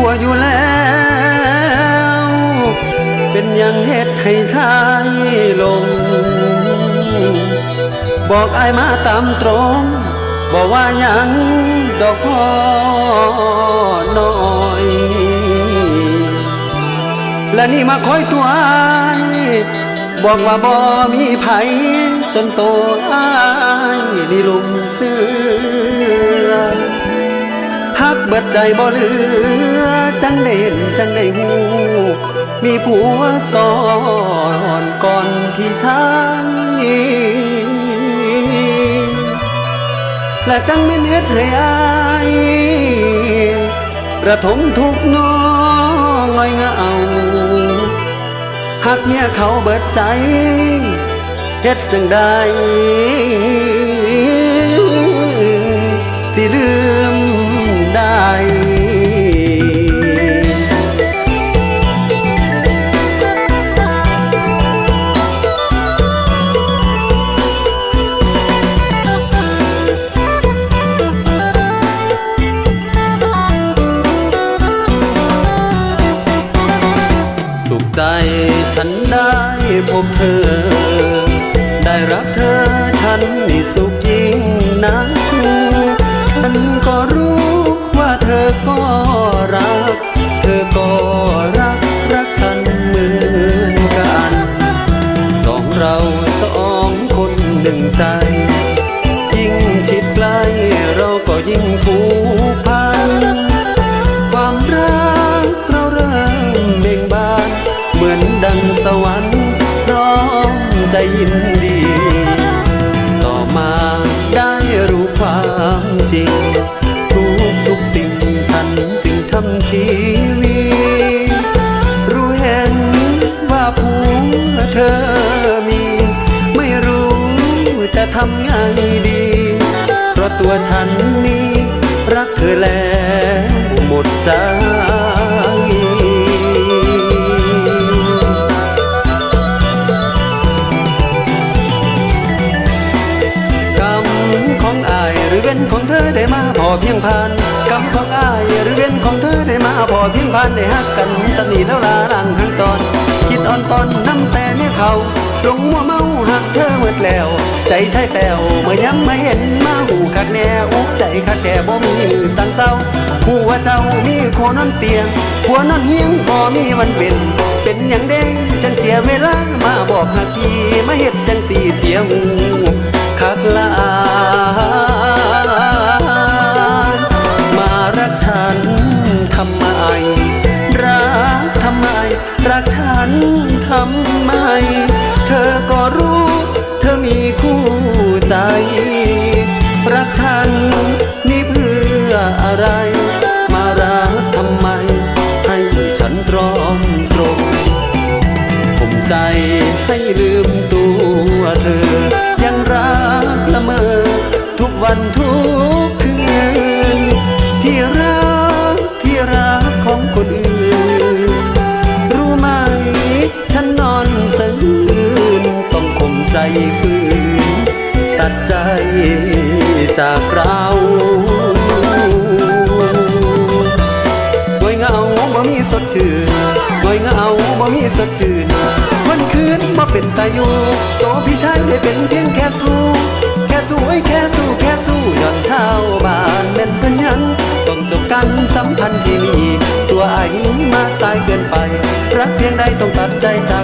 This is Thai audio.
ัวอยู่แล้ว เป็นยังเฮ็ดให้ชายลง บอกไอายมาตามตรง บอกว่ายังดอกพ่อน้อย และนี่มาคอยตัวอบอกว่าบ่มีไผจนโตไอายนี่ลุมเสือฮักเบิดใจบ่หลือ จังได้เห็นจังได้หูมีผัวสอนก่อนพี่ชายและจังเป็นเฮ็ดให้อายระทมทุกน้องง่อยเงาหักเมียเขาเบิดใจเฮ็ดจังได้สิลืม ฉันได้พบเธอ ได้รักเธอฉันนี่สุขยิ่งนักฉันก็รู้ว่าเธอก็รัก เธอก็รักรักฉันเหมือนกัน สองเราสองคนหนึ่งใจ ยิ่งชิดใกล้เราก็ยิ่งผูก สวรรค์พร้อมใจยินดี ต่อมาได้รู้ความจริง ทุกทุกสิ่งฉันจึงทำชีวิตรู้เห็นว่าผัวเธอมี ไม่รู้จะทำไงดี เพราะตัวฉันนี้ รักเธอแล้วหมดใจ เพียงผ่านกรรมของอายหรือเว้นของเธอได้มาพอเพียงผ่านได้ฮักกันสนิทแล้วลาลังหังตอนคิดอ่อนตอนน้ำแต่เนี่ยเขาลงมัวเมาหักเธอหมดแล้ว ใจใช่แป้วเมื่อย้ำมาเห็นมาหูคักแน่อุกใจคักแต่บ่มีมือสั่งเศร้าหูว่าเจ้ามีโคนอนเตียงหัวนอนเฮียงพอมีวันเป็นเป็นอย่างเด้งจังเสียเวลามาบอกหักพี่มาเฮ็ดจังสีเสียหูคักลา ม ใจฝืนตัดใจจากเราง่อยเงาบ่มีสดชื่นง่อยเงาบ่มีสดชื่นวันคืนมาเป็นตาอยู่โตพี่ชายได้เป็นเพียงแค่สู้ แค่สู้ไอ้แค่สู้แค่สู้ย้อนเช้าบ้านเป็นเพื่อนยันต้องจบกันสัมพันธ์ที่มี ตัวไอ้มาสายเกินไป รักเพียงใดต้องตัดใจจากเจ้